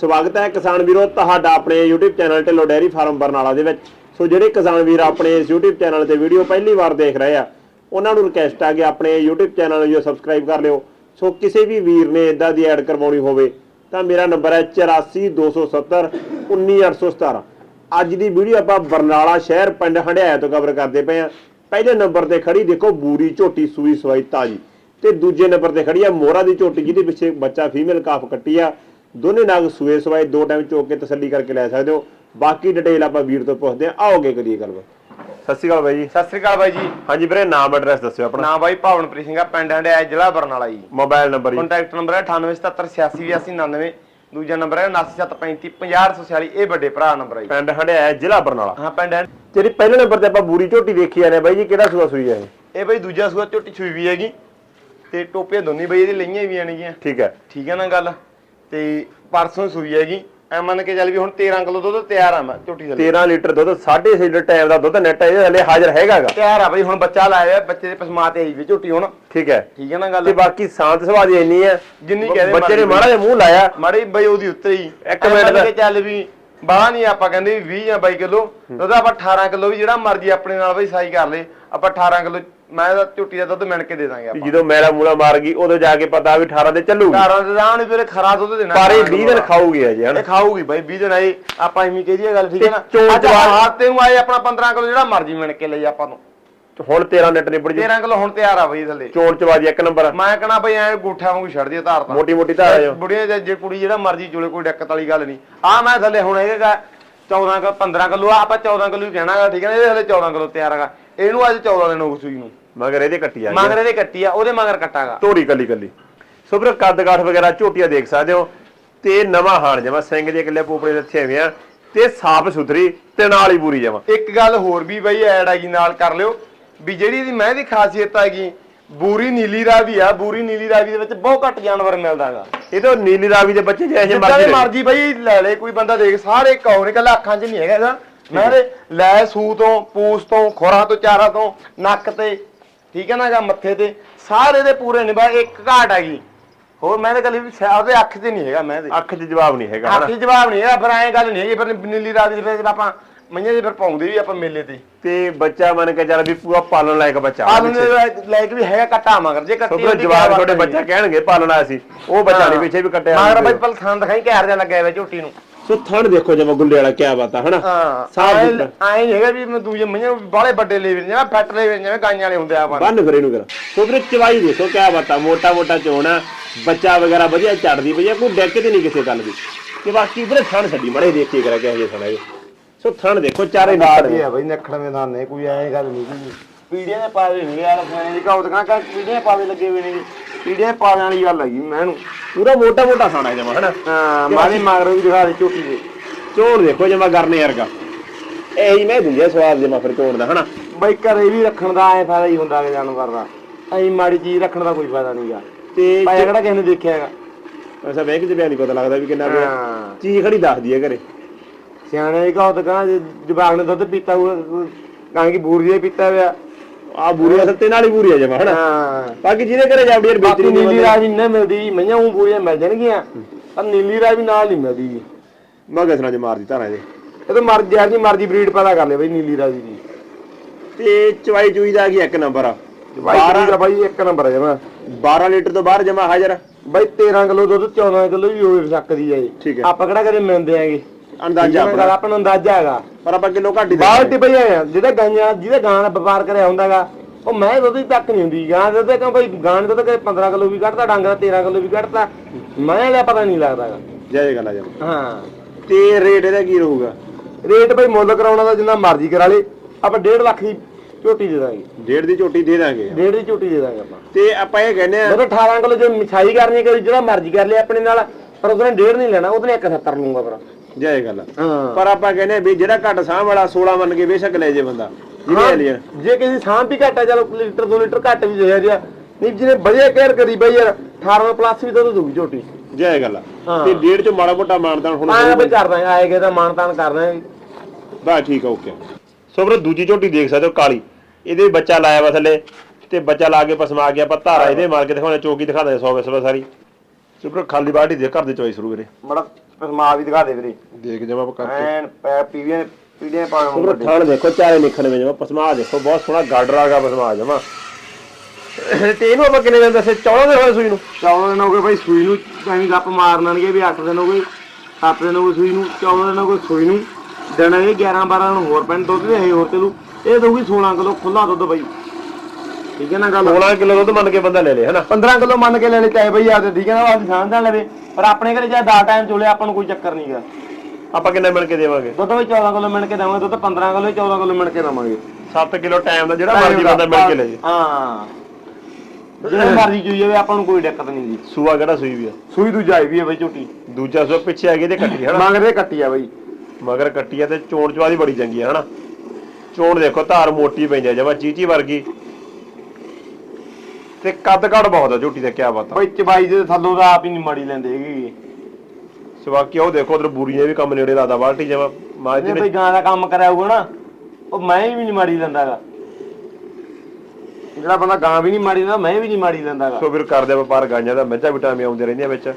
ਸਵਾਗਤ ਹੈ ਕਿਸਾਨ ਵੀਰੋ ਤੁਹਾਡਾ ਆਪਣੇ YouTube channel Dhillon dairy farm Barnala ਦੇ ਵਿੱਚ। ਸੋ ਜਿਹੜੇ ਕਿਸਾਨ ਵੀਰ ਆਪਣੇ ਇਸ YouTube ਚੈਨਲ ਤੇ ਵੀਡੀਓ ਪਹਿਲੀ ਵਾਰ ਦੇਖ ਰਹੇ ਆ, ਉਹਨਾਂ ਨੂੰ ਰਿਕਵੈਸਟ ਆ ਕਿ ਆਪਣੇ YouTube ਚੈਨਲ ਨੂੰ ਸਬਸਕ੍ਰਾਈਬ ਕਰ ਲਿਓ। ਸੋ ਕਿਸੇ ਵੀ ਵੀਰ ਨੇ ਇਦਾਂ ਦੀ ਐਡ ਕਰਵਾਉਣੀ ਹੋਵੇ, ਤਾਂ ਮੇਰਾ ਨੰਬਰ ਹੈ 8427 19817 ਅੱਜ ਦੀ ਵੀਡੀਓ ਆਪਾਂ ਬਰਨਾਲਾ ਸ਼ਹਿਰ ਪਿੰਡ ਹੰਡਿਆਇਆ ਤੋਂ ਕਵਰ ਕਰਦੇ ਪਏ ਆ। ਪਹਿਲੇ ਨੰਬਰ ਤੇ ਖੜੀ ਦੇਖੋ, ਬੂਰੀ ਝੋਟੀ ਸੂਈ ਸਵਾਈ ਤਾਜੀ। ਤੇ ਦੂਜੇ ਨੰਬਰ ਤੇ ਖੜੀ ਆ ਮੋਹਰਾ ਦੀ ਝੋਟੀ, ਜਿਹਦੇ ਪਿੱਛੇ ਬੱਚਾ ਫੀਮੇਲ ਕਾਫ ਕੱਟੀ ਆ। ਦੋਨੇ ਨਾਗ ਸੂਏ ਸਵਾਈ ਦੋ ਟਾਈਮ ਚੋਕ ਕੇ ਤਸੱਲੀ ਕਰਕੇ ਲੈ ਸਕਦੇ ਹੋ। ਬਾਕੀ ਡਿਟੇਲ ਆਪਾਂ ਵੀਰ ਤੋਂ ਪੁੱਛਦੇ ਆ ਆਓਗੇ ਕਰੀਏ ਗੱਲਬਾਤ। ਸਤਿ ਸ਼੍ਰੀ ਅਕਾਲ ਬਾਈ ਜੀ। ਸਤਿ ਸ੍ਰੀ ਅਕਾਲ ਬਾਈ ਜੀ। ਹਾਂਜੀ ਵੀਰੇ ਨਾਮ ਐਡਰੈਸ ਦੱਸਿਓ ਆਪਣਾ। ਨਾਮ ਬਾਈ ਭਾਵਨਪ੍ਰੀਤ ਸਿੰਘ ਆ ਪਿੰਡ ਹੰਡਿਆ ਜ਼ਿਲ੍ਹਾ ਬਰਨਾਲਾ ਜੀ। ਮੋਬਾਈਲ ਨੰਬਰ ਜੀ। ਕੰਟੈਕਟ ਨੰਬਰ ਹੈ 9877868899 ਦੂਜਾ ਨੰਬਰ ਹੈ 97355046 ਇਹ ਵੱਡੇ ਭਰਾ ਨੰਬਰ ਹੈ ਜੀ। ਪਿੰਡ ਹੰਡਿਆਇਆ ਜ਼ਿਲ੍ਹਾ ਬਰਨਾਲਾ। ਹਾਂ ਪਿੰਡ ਹੈ। ਜਿਹੜੀ ਪਹਿਲੇ ਨੰਬਰ ਤੇ ਆਪਾਂ ਬੂਰੀ ਝੋਟੀ ਦੇਖੀ ਜਾਂਦੇ ਆ ਬਾਈ ਜੀ ਕਿਹੜਾ ਸੂਆ ਸੂਈ ਆ ਇਹ? ਇਹ ਬਾਈ ਦੂਜਾ ਸੂਆ ਝੋਟੀ ਛੁਈ ਵੀ ਹੈਗੀ। ਤੇ ਟੋਪੀਆਂ ਦੋਨੀ ਬਾਈ ਇਹਦੀ ਲਈਆਂ ਵੀ ਆਣਗੀਆਂ ਠੀਕ ਹੈ। ਠੀਕ ਹੈ ਨਾ ਗੱਲ? ਤੇ ਪਰਸੋਂ ਸੂਈ ਹੈਗੀ। ਐ ਮੰਨ ਕੇ ਚੱਲ ਵੀ ਹੁਣ 13 ਕਿਲੋ ਦੁੱਧ ਤਿਆਰ ਆ ਮੈਂ ਝੋਟੀ ਦੇ ਲਈ 13 ਲੀਟਰ ਦੁੱਧ 6.5 ਲੀਟਰ ਟਾਈਮ ਦਾ ਦੁੱਧ ਨੈਟ ਇਹਦੇ ਥੱਲੇ ਹਾਜ਼ਰ ਹੈਗਾਗਾ। ਤਿਆਰ ਆ ਬਾਈ ਹੁਣ ਬੱਚਾ ਲਾਇਆ ਹੋਇਆ, ਬੱਚੇ ਦੇ ਪਸਮਾ ਤੇ ਆਈ ਵੀ ਝੋਟੀ ਹੁਣ। ਠੀਕ ਹੈ। ਠੀਕ ਹੈ ਨਾ ਤੇ ਗੱਲ ਬਾਕੀ ਸ਼ਾਂਤ ਸੁਭਾਅ ਦੀ ਇੰਨੀ ਹੈ ਜਿੰਨੀ ਕਹਦੇ ਬੱਚੇ ਨੇ ਮਾੜਾ ਜਿਹਾ ਮੂੰਹ ਲਾਇਆ। ਮਾੜੀ ਬਈ ਉਹਦੀ ਉੱਤੇ ਹੀ। ਇੱਕ ਮਿੰਟ। ਦਾ- ਚੱਲ ਵੀ ਬਾਹਲਾ ਨਹੀਂ ਆਪਾਂ ਕਹਿੰਦੇ ਵੀ 20 ਜਾਂ 22 ਕਿਲੋ। ਉਹਦਾ ਆਪਾਂ 18 ਕਿਲੋ ਵੀ ਜਿਹੜਾ ਮਰਜ਼ੀ ਆਪਣੇ ਨਾਲ ਬਈ ਸਾਈ ਕਰ ਲੇ। ਆਪਾਂ 18 ਕਿਲੋ ਮੈਂ ਤਾਂ ਝੁੱਟੀ ਦਾ ਦੁੱਧ ਮਿਣ ਕੇ ਦੇ ਦਾਂਗੇ ਆਪਾਂ। ਜਦੋਂ ਮੈਲਾ ਮੂਲਾ ਮਾਰ ਗਈ ਉਦੋਂ ਜਾ ਕੇ ਪਤਾ ਵੀ 18 ਤੇ ਚੱਲੂਗੀ। 18 ਦੇ ਦਾਣ ਫਿਰ ਖਰਾ ਦੁੱਧ ਦੇਣਾ। ਪਰ ਇਹ 18 20 ਦਿਨ ਖਾਊਗੀ ਅਜੇ ਇਹ ਹਨਾ ਖਾਊਗੀ ਬਾਈ 20 ਦਿਨ ਆਏ ਆਪਾਂ ਐਵੇਂ ਕਹੀ ਦੀ ਗੱਲ ਠੀਕ ਹੈ ਨਾ? ਤੇ ਅੱਜ ਚਵਾਣ- ਹਫ਼ਤੇ ਨੂੰ ਆਏ ਆਪਣਾ 15 ਕਿਲੋ ਜਿਹੜਾ ਮਰਜ਼ੀ ਮਿਣ ਕੇ ਲਈ ਆਪਾਂ ਨੂੰ। ਹੁਣ 13 ਨੈਟ ਨਿਬੜ ਜੀ 13 ਕਿਲੋ ਹੁਣ ਤਿਆਰ ਆ ਬਈ ਥੱਲੇ। ਚੋਣ ਚਵਾਜੀ ਇੱਕ ਨੰਬਰ। ਮੈਂ ਕਹਣਾ ਬਈ ਐ ਗੂਠਿਆਂ ਵਾਂਗੂ ਛੱਡ ਦਿਓ ਧਾਰ ਤਾਂ। ਮੋਟੀ ਮੋਟੀ ਧਾਰ ਆ ਜੋ ਬੁੜੀਆਂ ਜੇ ਜੇ ਕੁੜੀ ਜਿਹੜਾ ਮਰਜ਼ੀ ਚੁਲੇ ਕੋਈ ਦਿੱਕਤ ਵਾਲੀ ਗੱਲ ਨਹੀਂ। ਆ ਮੈਂ ਥੱਲੇ ਹੁਣ ਹੈਗਾ 14 ਕ 15 ਕਿਲੋ ਆਪਾਂ 14 ਕਿਲੋ ਹੀ ਕਹਿਣਾਗਾ ਠੀਕ ਹੈ ਨਾ? ਇਹਦੇ ਥੱਲੇ 14 ਕਿਲੋ ਤਿਆਰ ਹੈਗਾ। ਇਹਨੂੰ ਅੱਜ 14 ਦਿਨ ਹੋ ਗਏ ਸੂਈ ਨੂੰ। ਮਗਰ ਇਹਦੇ ਕੱਟੀ ਆ। ਮਗਰ ਇਹਦੇ ਕੱਟੀ ਆ ਉਹਦੇ ਮਗਰ ਕੱਟਾਗਾ। ਤੋਰੀ ਕੱਲੀ ਕੱਲੀ। ਸੋ ਵੀਰ ਕੱਦ ਕਾਠ ਵਗੈਰਾ ਝੋਟੀਆਂ ਦੇਖ ਸਕਦੇ ਹੋ। ਤੇ ਨਵਾਂ ਹਾਣ ਜਮਾ ਸਿੰਘ ਜੇ ਕਿੱਲੇ ਪੋਪੜੇ ਰੱਖੇ ਹੋਏ ਆ। ਤੇ ਸਾਫ਼ ਸੁਥਰੀ ਤੇ ਨਾਲ ਹੀ ਪੂਰੀ ਜਮਾ ਇੱਕ ਗੱਲ ਹੋਰ ਵੀ ਬਈ ਐਡ ਹੈਗੀ ਨਾਲ ਕਰ ਲਿਓ ਵੀ ਜਿਹੜੀ ਇਹਦੀ ਮੈਂ ਦੀ ਖਾਸੀਅਤ ਹੈਗੀ ਬੂਰੀ ਨੀਲੀ ਰਾਵੀ ਆ ਬੂਰੀ ਨੀਲੀ ਰਾਵੀ ਦੇ ਵਿੱਚ ਬਹੁਤ ਘੱਟ ਜਾਨਵਰ ਮਿਲਦਾਗਾ। ਇਹ ਤਾਂ ਨੀਲੀ ਰਾਵੀ ਦੇ ਬੱਚੇ ਜਿਹੇ ਮਰਜ਼ੀ ਦੇ। ਮਰਜ਼ੀ ਬਈ ਲੈ ਲੈ ਕੋਈ ਬੰਦਾ ਦੇਖ ਸਾਰੇ ਕੌਰ ਨੇ ਕੱਲਾ ਅੱਖਾਂ 'ਚ ਨਹੀਂ ਹੈਗਾ ਇਹਦਾ। ਮੈਂ ਦੇ ਲੈ ਸੂ ਤੋਂ ਪੂਸ ਤੋਂ ਖੋਰਾਂ ਤੋਂ ਚਾਰਾ ਤੋਂ ਨੱਕ ਤੇ ਠੀਕ ਹੈ ਨਾ ਜਾਂ ਮੱਥੇ ਤੇ ਸਾਰੇ ਦੇ ਪੂਰੇ ਨੇ ਬਈ ਇੱਕ ਘਾਟ ਹੈਗੀ। ਹੋਰ ਮੈਂ ਤਾਂ ਕੱਲੀ ਵੀ ਸਿਆ- ਉਹਦੇ ਅੱਖ 'ਚ ਨਹੀਂ ਹੈਗਾ ਮੈਂ ਦੇ ਅੱਖ 'ਚ ਜਵਾਬ ਨਹੀਂ ਹੈਗਾ ਅੱਖ 'ਚ ਜਵਾਬ ਨਹੀਂ ਹੈਗਾ ਫਿਰ ਐਂ ਗੱਲ ਨਹੀਂ ਹੈਗੀ ਫਿਰ ਨੀਲੀ ਰਾਤ ਦੇ ਫਿਰ ਆਪਾਂ ਮਈਆਂ ਦੇ ਫਿਰ ਪਾਉਂਦੇ ਵੀ ਆਪਾਂ ਮੇਲੇ ਤੇ। ਤੇ ਬੱਚਾ ਮੰਨ ਕੇ ਚੱਲ ਵੀ ਪੂਰਾ ਪਾਲਣ ਲਾਇਕ ਬੱਚਾ ਆਹ ਲਾਈਕ ਵੀ ਹੈਗਾ ਕੱਟਾ ਮਗਰ ਜੇ ਕੱਟੀ ਹੁੰਦੀ ਜਵਾਬ ਤੁਹਾਡੇ ਬੱਚਾ ਕਹਿਣਗੇ ਪਾਲਣਾ ਸੀ। ਉਹ ਬੱਚਾ ਨਹੀਂ ਪਿੱਛੇ ਵੀ ਕੱਟਿਆ ਮਗਰ ਬਈ ਪਲ ਦਿਖਾਈ ਘੈਰ ਜਾ ਲੱਗਿਆ ਹੋਇਆ ਝੋਟੀ ਨੂੰ। ਸੋ ਥਣ ਦੇਖੋ ਜਮਾ ਗੁੱਲੇ ਵਾਲਾ ਕੀ ਬਾਤ ਆ ਹਨਾ? ਹਾਂ ਸਾਫ਼ ਐਂ ਸੁਥਰਾ। ਐਂ ਨੀ ਹੈਗਾ ਵੀ ਮੈਂ ਦੂਜੇ ਮਈਆਂ ਬਾਲੇ ਵੱਡੇ ਲੈਵੇ ਜਿਵੇਂ ਫੱਟ ਲੈਵੇ ਜਿਵੇਂ ਗਾਈਆਂ ਵਾਲੇ ਹੁੰਦੇ ਆ ਆਪਾਂ। ਬੰਨ ਫਿਰ ਇਹਨੂੰ ਕਰ ਸੋ ਵੀਰੇ ਚਵਾਈ ਦੇਖੋ ਕੀ ਬਾਤ ਆ ਮੋਟਾ ਮੋਟਾ ਚੋਣਾ ਬੱਚਾ ਵਗੈਰਾ ਵਧੀਆ ਚੜਦੀ ਪਈ ਆ ਕੋਈ ਡੈਕ ਤੇ ਨਹੀਂ ਕਿਸੇ ਗੱਲ ਦੀ। ਤੇ ਬਾਕੀ ਵੀਰੇ ਥਣ ਛੱਡੀ ਮੜੇ ਦੇਖੀਏ ਕਰਾ ਕਿਹੋ ਜਿਹੇ ਥਣ ਇਹ ਸੋ ਥਣ ਦੇਖੋ ਚਾਰੇ ਨਿਕਲ ਆ ਬਈ ਨਖੜ ਮੈਦਾਨ ਨੇ ਕੋਈ ਐਂ ਗੱਲ ਨਹੀਂ ਪੀੜੀਆਂ ਦੇ ਪਾਵੇ ਨਹੀਂ ਯਾਰ ਖਾਣੇ ਦੀ ਕਹੋ ਤਾਂ ਕਾ ਪੀੜੀਆਂ ਪਾਵੇ ਲੱਗੇ ਹੋਏ ਨੇ। ਪੀੜੀਆਂ ਪਾਵਣ ਵਾਲੀ ਗੱਲ ਹੈਗੀ ਮੈਂ ਇਹਨੂੰ। ਪੂਰਾ ਮੋਟਾ ਮੋਟਾ ਥਾਣਾ ਜਮਾ ਹਨਾ? ਹਾਂ ਮਾਰੇ ਮਗਰ ਵੀ ਦਿਖਾ ਦੇ ਝੋਟੀ ਦੇ। ਚੋਣ ਦੇਖੋ ਜਮਾ ਕਰਨੇ ਵਰਗਾ। ਇਹੀ ਮੈਂ ਦਿੰਦੀ ਸਵਾਦ ਜਮਾ ਫਿਰ ਦਾ ਹਨਾ? ਬਈ ਘਰੇ ਵੀ ਰੱਖਣ ਦਾ ਐ ਫਾਇਦਾ ਹੀ ਹੁੰਦਾ ਕਿ ਜਾਨਵਰ ਦਾ। ਐ ਮਾੜੀ ਚੀਜ਼ ਰੱਖਣ ਦਾ ਕੋਈ ਫਾਇਦਾ ਨਹੀਂਗਾ ਤੇ ਭਾਈ ਕਿਹੜਾ ਕਿਸੇ ਨੇ ਦੇਖਿਆ ਹੈਗਾ? ਐਸਾ ਬੈਂਕ 'ਚ ਬਿਆ ਨਹੀਂ ਪਤਾ ਲੱਗਦਾ ਵੀ ਕਿੰਨਾ ਪਿਆ ਹਾਂ। ਚੀਜ਼ ਖੜੀ ਦੱਸਦੀ ਹੈ ਘਰੇ। ਸਿਆਣੇ ਦੀ ਕਹੋ ਤਾਂ ਕਹਾਂ ਜਵਾਗ ਨੇ ਦੁੱਧ ਪੀਤਾ ਉਹ ਕਾਂ ਕੀ ਬੂਰੀ ਪੀਤਾ ਹੋਇਆ। ਆ ਬੂਰੀ ਅਸਲ ਤੇ ਨਾਲ ਹੀ ਬੂਰੀ ਆ ਜਮਾ ਹਨਾ? ਹਾਂ। ਬਾਕੀ ਜਿਹਦੇ ਘਰੇ ਜਾਵੜੀ ਯਾਰ ਬਾਕੀ ਵੇਚਣੀ ਨੀਲੀ ਰਾਵੀ ਨਹੀਂ ਮਿਲਦੀ ਮਈਆਂ ਉਹ ਬੂਰੀਆਂ ਮਿਲ ਜਾਣਗੀਆਂ। ਪਰ ਨੀਲੀ ਰਾਵੀ ਨਾਲ ਨਹੀਂ ਮਿਲਦੀ। ਮਗਸ ਨਾਲ ਚ ਮਾਰਦੀ ਧਾਰਾਂ ਦੇ ਇਹ ਤਾਂ ਮਰ ਜਿਹੜੀ ਮਰਜ਼ੀ ਬਰੀਡ ਪੈਦਾ ਕਰ ਲੈ ਬਈ ਨੀਲੀ ਰਾਵੀ ਦੀ। ਤੇ ਚਵਾਈ ਚੂਈ ਦਾ ਕੀ ਇੱਕ ਨੰਬਰ ਆ? ਬਾਈ ਦਾ ਬਾਈ ਇੱਕ ਨੰਬਰ ਹੈ ਜਮਾ। 12 ਲੀਟਰ ਤੋਂ ਬਾਹਰ ਜਮਾ ਹਾਜ਼ਰ। ਬਾਈ 13 ਕਿਲੋ ਦੁੱਧ 14 ਕਿਲੋ ਵੀ ਹੋਵੇ ਸਕਦੀ ਹੈ ਇਹ। ਠੀਕ ਹੈ। ਆਪਾਂ ਕਿਹੜਾ ਕਦੇ ਮਿਲਦੇ ਆਂਗੇ? ਅੰਦਾਜ਼ਾ ਆਪਣਾ। ਆਪਣਾ ਨੂੰ ਅੰਦਾਜ਼ਾ ਹੈਗਾ। ਪਰ ਆਪਾਂ ਕਿਲੋ ਘੱਟ ਹੀ ਦੇ ਬਾਲਟੀ ਪਈ ਆ ਜਿਹਦੇ ਗਾਈਆਂ ਜਿਹਦੇ ਗਾਂ ਦਾ ਵਪਾਰ ਕਰਿਆ ਹੁੰਦਾਗਾ ਉਹ ਮੈਂ ਦੁੱਧ ਤੱਕ ਨਹੀਂ ਹੁੰਦੀ। ਗਾਂ ਦੇ ਤੇ ਕਿਉਂ ਬਈ ਗਾਂ ਨੇ ਤਾਂ ਕਦੇ 15 ਕਿਲੋ ਵੀ ਕੱਢਦਾ ਡੰਗ ਦਾ 13 ਕਿਲੋ ਵੀ ਕੱਢਦਾ ਮੈਂ ਦਾ ਪਤਾ ਨਹੀਂ ਲੱਗਦਾਗਾ ਜੈ ਗੱਲ ਆ ਜਮਾ ਹਾਂ। ਤੇ ਰੇਟ ਇਹਦਾ ਕੀ ਰਹੂਗਾ? ਰੇਟ ਬਈ ਮੁੱਲ ਕਰਾਉਣਾ ਦਾ ਜਿੰਨਾ ਮਰਜ਼ੀ ਕਰਾ ਲੇ ਆਪਾਂ 1.5 ਲੱਖ ਦੀ ਝੋਟੀ ਦੇ ਦਾਂਗੇ। ਡੇਢ ਦੀ ਝੋਟੀ ਦੇ ਦਾਂਗੇ। ਡੇਢ ਦੀ ਝੋਟੀ ਦੇ ਦਾਂਗੇ ਆਪਾਂ। ਤੇ ਆਪਾਂ ਇਹ ਕਹਿੰਦੇ ਆ ਮੈਂ ਤਾਂ 18 ਕਿਲੋ ਜੇ ਮਿਠਾਈ ਕਰਨੀ ਹੈ ਕਿ ਜਿਹੜਾ ਮਰਜ਼ੀ ਕਰ ਲਿਆ ਆਪਣੇ ਨਾਲ ਪਰ ਉਹਨੇ ਡੇਢ ਨਹੀਂ ਲੈਣਾ ਉਹਨੇ 170 ਲੂੰਗਾ ਪਰ ਜੈ ਗੱਲ ਹਾਂ। ਪਰ ਆਪਾਂ ਕਹਿੰਦੇ ਵੀ ਜਿਹੜਾ ਘੱਟ ਸਾਹ ਵਾਲਾ 16 ਮੰਨ ਕੇ ਬੇਸ਼ੱਕ ਲੈ ਜੇ ਬੰਦਾ ਜਿਹਨੇ ਲਿਆ ਜੇ ਕਿਸੇ ਸਾਂਭ ਵੀ ਘੱਟ ਚਲੋ ਲੀਟਰ 2 ਲੀਟਰ ਘੱਟ ਵੀ ਜਿਹੜਾ ਜਿਹਾ ਨਹੀਂ ਜਿਹਨੇ ਵਧੀਆ ਕੇਅਰ ਕਰੀ ਬਈ ਯਾਰ 18 ਪਲੱਸ ਵੀ ਦੁੱਧ ਦੂਗੀ ਝੋਟੀ। ਜੈ ਗੱਲ। ਤੇ ਡੇਢ ਚ ਮਾੜਾ ਮੋਟਾ ਮਾਨਦਾਨ ਹੁਣ ਆਇਆ ਬਈ ਕਰਦਾ ਆਏਗੇ ਤਾਂ ਮਾਨ ਤਾਨ ਕਰਦਾ ਬਾ ਠੀਕ ਆ ਓਕੇ। ਸੋ ਵੀਰੇ ਦੂਜੀ ਝੋਟੀ ਦੇਖ ਸਕਦੇ ਹੋ ਕਾਲੀ। ਇਹਦੇ ਵੀ ਬੱਚਾ ਲਾਇਆ ਵਾ ਥੱਲੇ ਤੇ ਬੱਚਾ ਲਾ ਕੇ ਪਸਮਾ ਗਿਆ ਆਪਾਂ ਧਾਰਾ ਇਹਦੇ ਮਾਰ ਕੇ ਦਿਖਾਉਣੇ ਚੋਕੀ ਦਿਖਾ ਦੇ 100 ਵਿਸਵਾ ਸਾਰੀ। ਸੋ ਵੀਰੇ ਖਾਲੀ ਬਾਟੀ ਦੇ ਘਰ ਦੇ ਚੋਇਸ ਰੂ ਵੀਰੇ। ਮੜਾ ਪਸਮਾ ਵੀ ਦਿਖਾ ਦੇ ਵੀਰੇ। ਦੇਖ ਜਮਾ ਕਰਕੇ। ਐਨ ਪੈ ਪੀੜੀਆਂ ਪੀੜੀਆਂ ਪਾ ਕੇ ਉਮਰ ਥਾਣ ਦੇਖੋ ਚਾਰੇ ਨਿਖਣ ਵਿੱਚ ਜਮਾ ਪਸਮਾ ਦੇਖੋ ਬਹੁਤ ਸੋਹਣਾ ਗਾਡਰ ਆਗਾ ਪਸਮਾ ਜਮਾ ਤੇ ਇਹਨੂੰ ਆਪਾਂ ਕਿੰਨੇ ਦਿਨ ਦੱਸੇ? 14 ਦਿਨ ਹੋਏ ਸੂਈ ਨੂੰ? 14 ਦਿਨ ਹੋ ਗਏ ਭਾਈ ਸੂਈ ਨੂੰ ਐਵੇਂ ਗੱਪ ਮਾਰਨਣਗੇ ਵੀ 8 ਦਿਨ ਹੋ ਗਏ 7 ਦਿਨ ਹੋ ਗਏ ਸੂਈ ਨੂੰ 14 ਦਿਨ ਹੋ ਗਏ ਸੂਈ ਨੂੰ। ਦਿਨ ਇਹ 11 12 ਦਿਨ ਹੋਰ ਪੈਣ ਦੁੱਧ ਦੇ ਇਹ ਹੋਰ ਚਲੂ ਇਹ ਦਊਗੀ 16 ਕਿਲੋ ਖੁੱਲਾ ਦੁੱਧ ਬਾਈ। ਠੀਕ ਹੈ ਨਾ ਗੱਲ? 16 ਕਿਲੋ ਦੁੱਧ ਮੰਨ ਕੇ ਬੰਦਾ ਲੈ ਲੇ ਹਨਾ 15 ਕਿਲੋ ਮੰਨ ਕੇ ਲੈਣੇ ਚਾਹੇ ਬਈ ਆ ਤੇ ਠੀਕ ਹੈ ਨਾ ਵਾਸਤੇ ਸਮਝਦਾ ਲਵੇ ਪਰ ਆਪਣੇ ਘਰੇ ਜਾਂ ਦਾ ਟਾਈਮ ਚੋਲੇ ਆਪਾਂ ਨੂੰ ਕੋਈ ਚੱਕਰ ਨਹੀਂਗਾ ਆਪਾਂ ਕਿੰਨੇ ਮਿਣ ਕੇ ਦੇਵਾਂਗੇ? ਦੁੱਧ ਵੀ 14 ਕਿਲੋ ਮਿਣ ਕੇ ਦੇਵਾਂਗੇ ਦੁੱਧ 15 ਕਿਲੋ 14 ਕਿਲੋ ਮਿਣ ਕੇ ਦੇਵਾਂਗੇ। 7 ਕਿਲੋ ਟਾਈਮ ਦਾ ਜਿਹੜਾ ਮਰਜ਼ੀ ਬੰਦਾ ਮਿਲ ਕੇ ਲੈ ਜੇ ਹਾਂ। ਜਿਹੜਾ ਮਰਜ਼ੀ ਚੋਈ ਜਾਵੇ ਆਪਾਂ ਨੂੰ ਕੋਈ ਦਿੱਕਤ ਨਹੀਂ ਜੀ ਸੂਆ ਕਿਹੜਾ ਸੂਈ ਵੀ ਆ? ਸੂਈ ਦੂਜਾ ਆਈ ਵੀ ਹੈ ਬਈ ਝੋਟੀ। ਦੂਜਾ ਸੂਆ ਪਿੱਛੇ ਆ ਗਈ ਤੇ ਕੱਟੀ ਹਨਾ? ਮੰਗਦੇ ਕੱਟੀ ਆ ਬਈ। ਮਗਰ ਕੱਟੀ ਆ ਤੇ ਚੋਣ ਚਵਾਦੀ ਬੜੀ ਚੰਗੀ ਆ ਹਨਾ? ਚੋਣ ਦੇਖੋ ਧਾਰ ਮੋਟੀ ਪੈਂਦੀ ਆ ਜਮਾ ਚੀਚੀ ਵਰਗੀ। ਤੇ ਕੱਦ ਘੜ ਬਹੁਤ ਆ ਝੋਟੀ ਦਾ ਕਿਆ ਬਾਤ ਆ। ਬਈ ਚਬਾਈ ਦੇ ਥੱਲੋਂ ਦਾ ਆਪ ਹੀ ਨਹੀਂ ਮੜੀ ਲੈਂਦੇ ਹੈਗੇ। ਸਵਾਕੀ ਉਹ ਦੇਖੋ ਉਧਰ ਬੂਰੀਆਂ ਵੀ ਕੰਮ ਨੇੜੇ ਲਾਦਾ ਬਾਲਟੀ ਜਮਾ ਮਾਜ ਨੇ ਬਈ ਗਾਂ ਦਾ ਕੰਮ ਕਰਿਆ ਹੋਊਗਾ ਨਾ ਉਹ ਮੈਂ ਵੀ ਨਹੀਂ ਮਾੜੀ ਲੈਂਦਾਗਾ। ਜਿਹੜਾ ਬੰਦਾ ਗਾਂ ਵੀ ਨਹੀਂ ਮਾੜੀ ਲੈਂਦਾ ਮੈਂ ਵੀ ਨਹੀਂ ਮਾੜੀ ਲੈਂਦਾਗਾ। ਸੋ ਫਿਰ ਕਰਦੇ ਵਪਾਰ ਗਾਈਆਂ ਦਾ ਮੱਝਾਂ ਵਿਟਾਮਿਨ ਆਉਂਦੇ ਰਹਿੰਦੀਆਂ ਵਿੱਚ।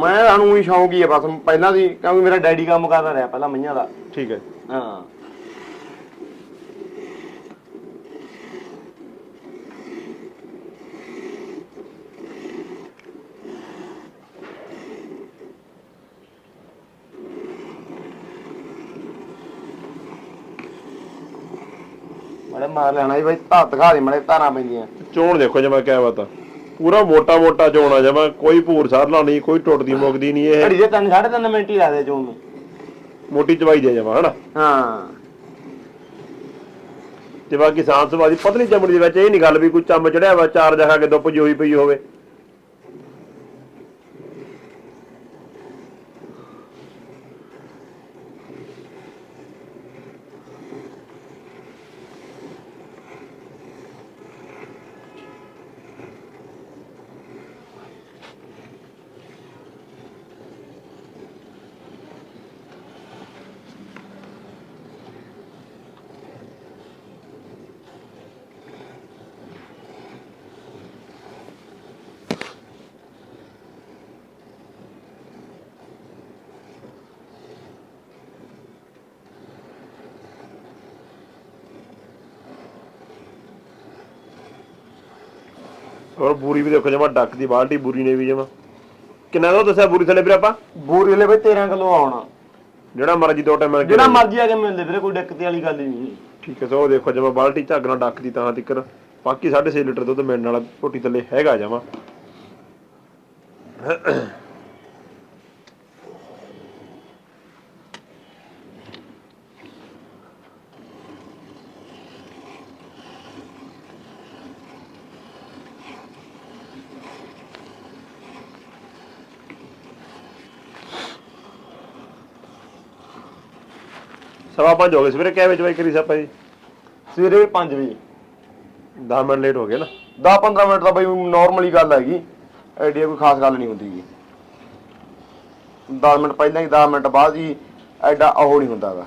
ਮੈਂ ਸਾਨੂੰ ਹੀ ਸ਼ੌਂਕ ਹੀ ਹੈ ਬਸ ਪਹਿਲਾਂ ਦੀ ਕਿਉਂਕਿ ਮੇਰਾ ਡੈਡੀ ਕੰਮ ਕਰਦਾ ਰਿਹਾ ਪਹਿਲਾਂ ਮਈਆਂ ਦਾ। ਠੀਕ ਹੈ। ਹਾਂ। ਮੜੇ ਮਾਰ ਲੈਣਾ ਜੀ ਬਾਈ ਧਾ ਦਿਖਾ ਦੇ ਮੜੇ ਧਾਰਾਂ ਪੈਂਦੀਆਂ। ਚੋਣ ਦੇਖੋ ਜਮਾ ਕਿਆ ਬਾਤ ਆ ਪੂਰਾ ਮੋਟਾ ਮੋਟਾ ਚੋਣ ਆ ਜਮਾ ਕੋਈ ਭੂਰ ਸਾਰਲਾ ਨਹੀਂ ਕੋਈ ਟੁੱਟਦੀ ਮੁੱਕਦੀ ਨਹੀਂ ਇਹ। ਘੜੀ ਦੇ ਤਿੰਨ ਸਾਢੇ ਤਿੰਨ ਮਿੰਟ ਹੀ ਲੱਗਦੇ ਚੋਂ ਨੂੰ। ਮੋਟੀ ਚਵਾਈ ਦੇ ਜਮਾ ਹਨਾ? ਹਾਂ। ਤੇ ਬਾਕੀ ਸਾਂਸ ਸਵਾਦੀ ਪਤਲੀ ਚਮੜੀ ਦੇ ਵਿੱਚ ਇਹ ਨਹੀਂ ਗੱਲ ਵੀ ਕੋਈ ਚੰਮ ਚੜਿਆ ਵਾ ਚਾਰ ਜਗ੍ਹਾ ਕੇ ਦੁੱਪ ਹੋਈ ਪਈ ਹੋਵੇ। ਔਰ ਬੂਰੀ ਵੀ ਦੇਖੋ ਜਮਾ ਡੱਕ ਦੀ ਬਾਲਟੀ ਬੂਰੀ ਨੇ ਵੀ ਜਮਾ। ਕਿੰਨਾ ਦਾ ਦੱਸਿਆ ਬੂਰੀ ਥੱਲੇ ਵੀਰ ਆਪਾਂ? ਬੂਰੀ ਵਾਲੇ ਬਈ 13 ਕਿਲੋ ਆਉਣਾ। ਜਿਹੜਾ ਮਰਜ਼ੀ ਦੋ ਟਾਈਮ ਮਿਲ ਕੇ ਜਿਹੜਾ ਮਰਜ਼ੀ ਆ ਕੇ ਮਿਲਦੇ ਵੀਰੇ ਕੋਈ ਦਿੱਕਤ ਵਾਲੀ ਗੱਲ ਨਹੀਂ। ਠੀਕ ਹੈ ਸੋ ਉਹ ਦੇਖੋ ਜਮਾ ਬਾਲਟੀ ਝੱਗ ਨਾਲ ਡੱਕ ਦੀ ਤਾਂ ਤਿੱਕਰ। ਬਾਕੀ 6.5 ਲੀਟਰ ਦੁੱਧ ਮਿਲਣ ਵਾਲਾ ਝੋਟੀ ਥੱਲੇ ਹੈਗਾ ਜਮਾ। ਸਵਾ ਪੰਜ ਹੋ ਗਏ ਸਵੇਰੇ ਕਿਹ ਵਜੇ ਬਾਈ ਕਰੀ ਸਾਪਾ ਜੀ? ਸਵੇਰੇ 5 ਵਜੇ। 10 ਮਿੰਟ ਲੇਟ ਹੋ ਗਏ ਨਾ। 10-15 ਮਿੰਟ ਤਾਂ ਬਈ ਨਾਰਮਲੀ ਗੱਲ ਹੈਗੀ। ਐਡੀ ਕੋਈ ਖਾਸ ਗੱਲ ਨਹੀਂ ਹੁੰਦੀ ਗੀ 10 ਮਿੰਟ ਪਹਿਲਾਂ ਹੀ 10 ਮਿੰਟ ਬਾਅਦ ਹੀ ਐਡਾ ਉਹ ਨਹੀਂ ਹੁੰਦਾਗਾ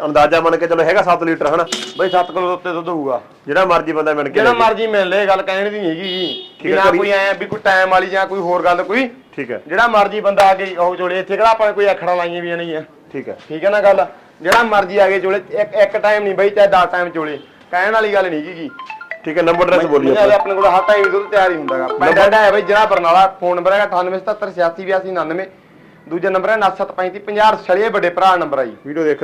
ਅੰਦਾਜ਼ਾ ਮੰਨ ਕੇ ਚਲੋ ਹੈਗਾ 7 ਲੀਟਰ ਹਨਾ? ਬਈ 7 ਕਿਲੋ ਉੱਤੇ ਦੁੱਧ ਹੋਊਗਾ। ਜਿਹੜਾ ਮਰਜ਼ੀ ਬੰਦਾ ਮਿਣ ਕੇ ਜਿਹੜਾ ਜੇ। ਮਰਜ਼ੀ ਮਿਲ ਲੈ ਗੱਲ ਕਹਿਣ ਦੀ ਨਹੀਂ ਹੈਗੀ ਕਿ ਹੈ, ਨਾ ਕੋਈ ਐ ਵੀ ਕੋਈ ਟਾਈਮ ਵਾਲੀ ਜਾਂ ਕੋਈ ਹੋਰ ਗੱਲ ਕੋਈ। ਠੀਕ ਹੈ। ਜਿਹੜਾ ਮਰਜ਼ੀ ਬੰਦਾ ਆ ਕੇ ਉਹ ਜੋੜੇ ਇੱਥੇ ਕਿਹੜਾ ਆਪਾਂ ਕੋਈ ਅੱਖੜਾਂ ਲਾਈਆਂ ਵੀ ਨਹੀਂ ਆ। ਠੀਕ ਹੈ। ਠੀਕ ਹੈ ਨਾ ਗੱਲ? ਜਿਹੜਾ ਮਰਜ਼ੀ ਆ ਕੇ ਜੋੜੇ ਇੱਕ ਇੱਕ ਟਾਈਮ ਨਹੀਂ ਬਈ ਚਾਹੇ 10 ਟਾਈਮ ਚੋਲੇ ਕਹਿਣ ਵਾਲੀ ਗੱਲ ਨਹੀਂ ਗੀ ਠੀਕ ਹੈ ਨੰਬਰ ਐਡਰੈਸ ਪੰਜਾਹ ਦੇ ਆਪਣੇ ਕੋਲ ਹਰ ਟਾਈਮ ਦੁੱਧ ਤਿਆਰ ਹੀ ਹੁੰਦਾਗਾ ਪਿੰਡ ਹੈ ਬਈ ਜਿਹੜਾ ਬਰਨਾਲਾ ਫੋਨ ਨੰਬਰ ਹੈਗਾ 9877868299 ਦੂਜਾ ਨੰਬਰ ਹੈ 9735 50 ਛੜੇ ਵੱਡੇ ਭਰਾ ਨੰਬਰ ਆ ਜੀ। ਵੀਡੀਓ ਦੇਖ